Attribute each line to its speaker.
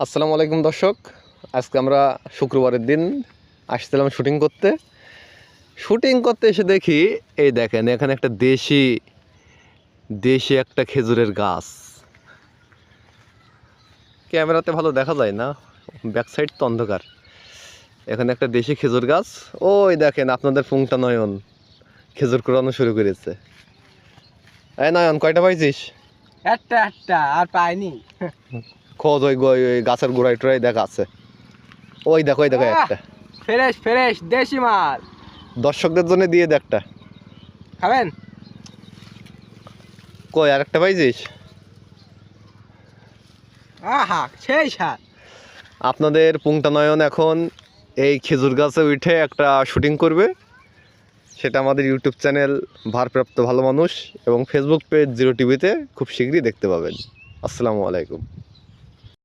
Speaker 1: আসসালামু আলাইকুম দর্শক। আজকে আমরা শুক্রবারের দিন আসছিলাম শুটিং করতে। শুটিং করতে এসে দেখি এই দেখেন এখানে একটা দেশি দেশি একটা খেজুরের গাছ। ক্যামেরাতে ভালো দেখা যায় না ব্যাক সাইড তো অন্ধকার। এখানে একটা দেশি খেজুর গাছ। ওই দেখেন আপনাদের পুংটা নয়ন খেজুর কুড়ানো শুরু করেছে। এই নয়ন কয়টা পাইছিস?
Speaker 2: একটা একটা আর পাইনি।
Speaker 1: খোঁজ ওই ওই গাছের গোড়ায় টোড়াই দেখা আছে। ওই দেখো ওই দেখো একটা।
Speaker 2: ফ্রেশ ফ্রেশ দেশি মাল
Speaker 1: দর্শকদের জন্য দিয়ে দে একটা।
Speaker 2: খাবেন?
Speaker 1: কই আর একটা পাইছিস?
Speaker 2: আহা সেই স্বাদ
Speaker 1: আপনাদের পুংটা নয়ন এখন এই খেজুর গাছে উঠে একটা শুটিং করবে। সেটা আমাদের ইউটিউব চ্যানেল ভারপ্রাপ্ত ভালো মানুষ এবং ফেসবুক পেজ জিরো টিভিতে খুব শীঘ্রই দেখতে পাবেন। আসসালামু আলাইকুম।